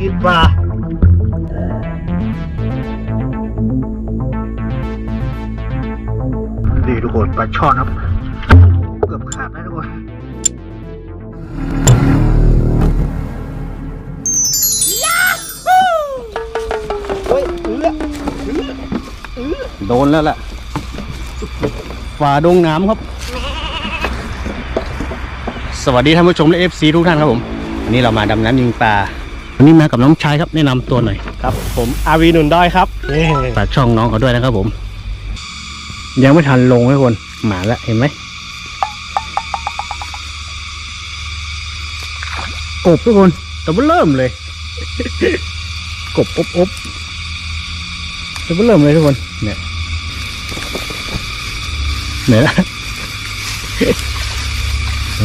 กินปลาดีทุกคนปลาช่อนครับ เกือบขาดนะทุกคนโดนแล้วล่ะฝ่าดงน้ำครับ สวัสดีท่านผู้ชมและเอฟซีทุกท่านครับผมวันนี้เรามาดำน้ำยิงปลา วันนี้มากับน้องชายครับแนะนำตัวหน่อยครับ ผมอาวีหนุนด้อยครับนี่ฝากช่องน้องเขาด้วยนะครับผม ยังไม่ทันลงให้คน หมาแล้วเห็นไหมกบทุกคนแต่ว่าเริ่มเลย กบอบอบแต่ว่าเริ่มเลยทุกคน เนี่ยเหนื่อยละ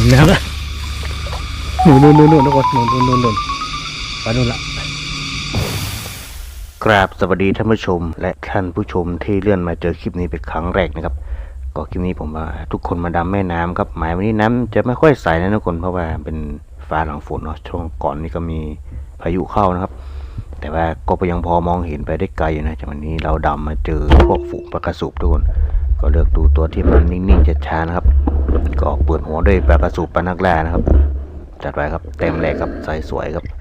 แล้วละหนูนู่นนู่นนู่นทุกคนหนูนู่นนู่นนู่น ไปนู่นละกราบสวัสดีท่านผู้ชม และท่านผู้ชมที่เลื่อนมาเจอคลิปนี้เป็นครั้งแรกนะครับก็คลิปนี้ผมว่าทุกคนมาดำแม่น้ำครับหมายวันนี้น้ำจะไม่ค่อยใสนะทุกคนเพราะว่าเป็นฟ้าหลังฝนเนาะช่วงก่อนนี้ก็มีพายุเข้านะครับ แต่ว่าก็ยังพอมองเห็นไปได้ไกลอยู่นะจากวันนี้เราดำมาเจอพวกฝูงปลากระสุบทุกคนก็เลือกดูตัวที่มันนิ่งๆช้าๆนะครับ ก็เปิดหัวด้วยปลากระสุบปลานักล่านะครับ จัดไปครับเต็มแรกครับใสสวยครับ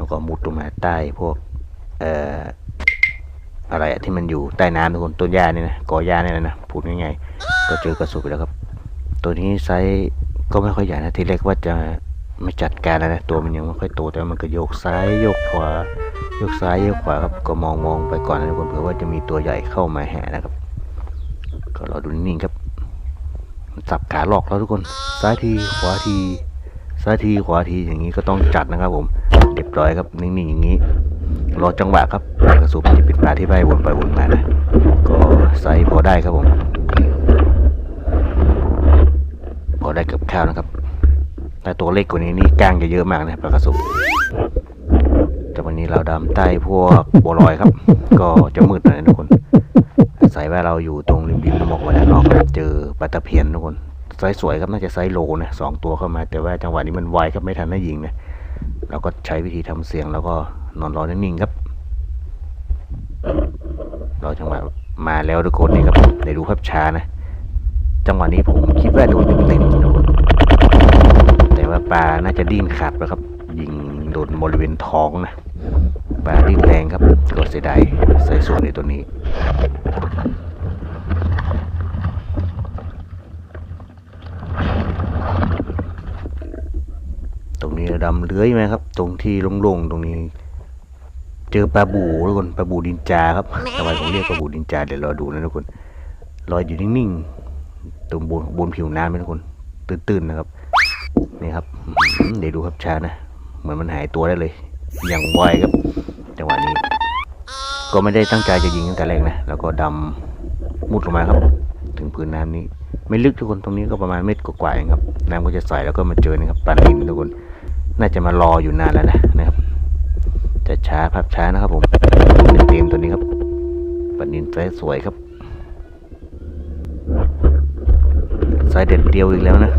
แล้วก็มุดลงมาใต้พวกเอ่ออะไรที่มันอยู่ใต้น้ำทุกคนต้นหญ้านี่นะกอหญ้านี่นะนะพูดง่ายๆก็เจอกระสุนไปแล้วครับ ตัวนี้ไซส์ก็ไม่ค่อยใหญ่นะทีแรกว่าจะไม่จัดการแล้วนะตัวมันยังไม่ค่อยโตแต่มันก็โยกซ้ายโยกขวาโยกซ้ายโยกขวาครับก็มองมองไปก่อนนะทุกคนเผื่อว่าจะมีตัวใหญ่เข้ามาแห่นะครับ ก็รอดูนิ่งครับมันสับขาหลอกแล้วทุกคนซ้ายทีขวาทีซ้ายทีขวาทีอย่างนี้ก็ต้องจัดนะครับผม เรียบร้อยครับนิ่งๆอย่างนี้ รอจังหวะครับปลากระสุนจะเป็นปลาที่ใบวนไปวนมานะก็ไซส์พอได้ครับผม พอได้เกับข้าวนะครับ แต่ตัวเล็กกว่านี้นี่ก้างจะเยอะมากนะปลากระสุนแต่วันนี้เราดำใต้พวกบัวลอยครับ ก็จะมืดหน่อยนะทุกคนอาศัยว่าเราอยู่ตรงริมริมหมอกวันนั้นนอกก็เจอปลาตะเพียนทุกคนไซส์สวยครับน่าจะไซส์โลนะสองตัวเข้ามา แต่ว่าจังหวะนี้มันไวครับไม่ทันได้ยิงนะ เราก็ใช้วิธีทำเสียง แล้วก็นอนรอนิ่งๆครับรอจังหวะมาแล้วทุกคนนี่ครับเดี๋ยวดูภาพช้านะ จังหวะนี้ผมคิดว่าโดนเต็มๆนะคนแต่ว่าปลาน่าจะดิ้นขาดแล้วครับ ยิงโดนบริเวณท้องนะปลาดิ้นแรงครับก็เสียดายใส่ส่วนในตัวนี้ ตรงนี้ดำ เลื้อยไหมครับ ตรงที่โล่งๆตรงนี้ เจอปลาบูทุกคนปลาบูดินจาครับทำไมผมเรียกปลาบูดินจาเดี๋ยวรอดูนะทุกคนลอยอยู่นิ่งๆตรงบนบนผิวน้ำนะทุกคน ตื้นๆนะครับนี่ครับอื้อหือเดี๋ยวดูครับช้านะเหมือนมันหายตัวได้เลย อย่างไวครับจังหวะนี้ ก็ไม่ได้ตั้งใจจะยิงตั้งแต่แรกนะแล้วก็ดำมุดลงมาครับ ถึงพื้นน้ำนี้ ไม่ลึกทุกคนตรงนี้ก็ประมาณเมตรกว่าๆเองครับน้ำก็จะใสแล้วก็มาเจอนะครับปลานินทุกคน น่าจะมารออยู่นานแล้วนะนะครับ จะช้าพับช้านะครับผมเต็มๆตัวนี้ครับปลานินไซส์สวยครับไซส์เด็ดเดียวอีกแล้วนะ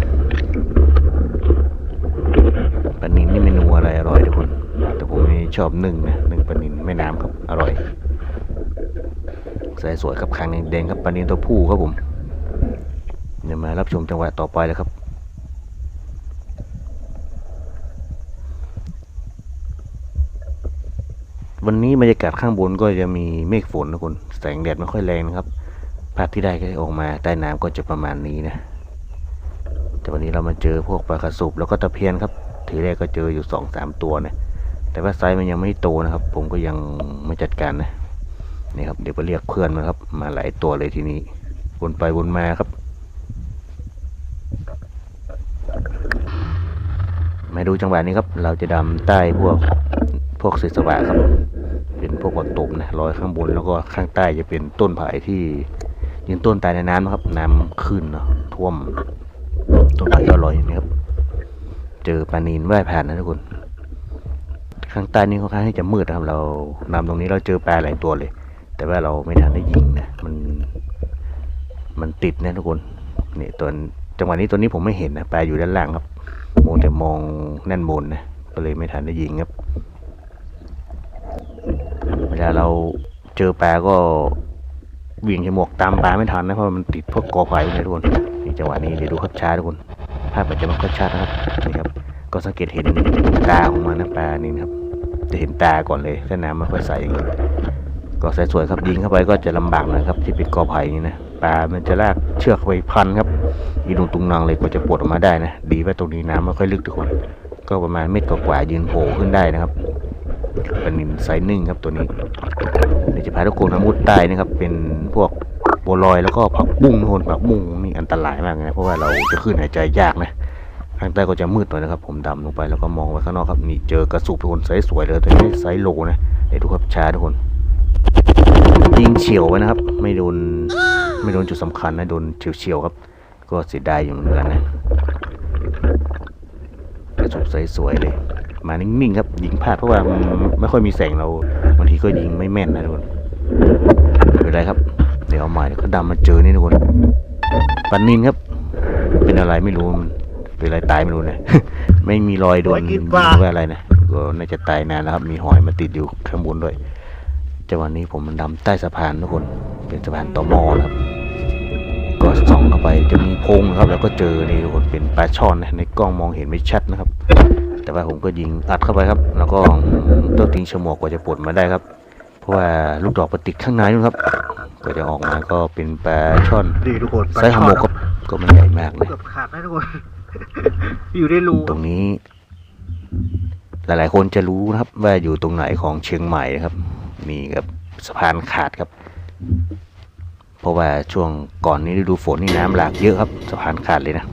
ปลานินนี่เมนูอะไรอร่อยทุกคน แต่ผมนี่ชอบนึ่งนะนึ่งปลานินแม่น้ำครับอร่อยไซส์สวยครับคางแดงๆครับปลานินตัวผู้ครับผมเดี๋ยวมารับชมจังหวะต่อไปเลยครับ วันนี้บรรยากาศข้างบนก็จะมีเมฆฝนนะคุณแสงแดดไม่ค่อยแรงนะครับ ภาพที่ได้ก็ออกมาใต้น้ำก็จะประมาณนี้นะ แต่วันนี้เรามาเจอพวกปลากระสุบแล้วก็ตะเพียนครับทีแรกก็เจออยู่สองสามตัวนะแต่ว่าไซส์มันยังไม่โตนะครับ ผมก็ยังไม่จัดการนะนี่ครับเดี๋ยวไปเรียกเพื่อนมาครับ มาหลายตัวเลยทีนี้วนไปวนมาครับ มาดูจังหวะนี้ครับ เราจะดำใต้พวกพวกศิษวะครับ พวกวักตบนะลอยข้างบนแล้วก็ข้างใต้จะเป็นต้นไผ่ที่ยืนต้นตายในน้ำนะครับ น้ำขึ้นเนาะท่วม ต้นไผ่ก็ลอยอย่างนี้ครับ เจอปลานีนว่ายผ่านนะทุกคน ข้างใต้นี่ค่อนข้างที่จะมืดนะครับ เรานำตรงนี้เราเจอปลาหลายตัวเลย แต่ว่าเราไม่ทันได้ยิงนะมันมันติดนะทุกคนนี่ตัวจังหวะนี้ตัวนี้ผมไม่เห็นนะปลาอยู่ด้านล่างครับโมวแต่มองแน่นบนนะก็เลยไม่ทันได้ยิงครับ เจอปลาก็วิ่งฉมวกตามปลาไม่ทันนะเพราะมันติดพวกกอไผ่พวกนี้ทุกคนนี่จังหวะนี้เดี๋ยวดูคัดช้าทุกคนภาพอาจจะไม่ค่อยชัดนะครับนี่ครับ ก็สังเกตเห็นตาของมันนะปลานี่นะครับ จะเห็นตาก่อนเลยถ้าน้ำไม่ค่อยใสอย่างนี้ก็ใสสวยครับยิงเข้าไปก็จะลำบากหน่อยครับ ที่เป็นกอไผ่นี่นะปลามันจะลากเชือกไปพันครับยีนุงตุงนางเลยกว่าจะปลดออกมาได้นะ ดีว่าตรงนี้น้ำไม่ค่อยลึกทุกคน ก็ประมาณเม็ดกว่าๆยืนโผล่ขึ้นได้นะครับ เป็นนินไซส์หนึ่งครับตัวนี้เดี๋ยวจะพาทุกคนมามุดใต้นะครับ เป็นพวกบัวลอยแล้วก็ผักบุ้งทุกคนผักบุ้งนี่อันตรายมากนะเพราะว่าเราจะขึ้นหายใจยากนะข้างใต้ก็จะมืดหน่อยนะครับ ผมดำลงไปแล้วก็มองไปข้างนอกครับนี่เจอกระสุบทุกคนไซส์สวยเลยแต่ไม่ไซส์โลนะเดี๋ยวดูครับช้าทุกคนยิงเฉียวไว้นะครับ ไม่โดนไม่โดนจุดสำคัญนะโดนเฉียวๆครับ ก็เสียดายอยู่เหมือนกันนะกระสุบไซส์สวยเลย มานิ่งๆครับยิงพลาดเพราะว่ามันไม่ค่อยมีแสงเราบางทีก็ยิงไม่แม่นนะทุกคนไม่เป็นไรครับ เดี๋ยวเอาใหม่เดี๋ยวก็ดำมาเจอนี่ทุกคนปันนินครับ เป็นอะไรไม่รู้มันเป็นอะไรตายไม่รู้นะไม่มีรอยโดนไว้ยิกิงนปลาว่าอะไรนะก็น่าจะตายนานแล้วครับ มีหอยมาติดอยู่ข้างบนด้วยจังหวะนี้ผมมันดำใต้สะพานทุกคน เป็นสะพานต่อหม้อนะครับ ก็ส่องเข้าไปจะมีพงครับ แล้วก็เจอนี่ทุกคนเป็นปลาช่อนนะในกล้องมองเห็นไม่ชัดนะครับ แต่ว่าผมก็ยิงอัดเข้าไปครับ แล้วก็ต้องทิ้งชั่วโมงกว่าจะปลดมาได้ครับ เพราะว่าลูกดอกมันติดข้างในนู่นครับกว่าจะออกมาก็เป็นปลาช่อนดีทุกคนไซส์หำโมกก็ก็ไม่ใหญ่มากนะเกือบขาดนะทุกคนอยู่ในรูตรงนี้ หลายๆ คนจะรู้นะครับ ว่าอยู่ตรงไหนของเชียงใหม่นะครับมีกับสะพานขาดครับ เพราะว่าช่วงก่อนนี้ฤดูฝนนี่น้ำหลากเยอะครับสะพานขาดเลยนะ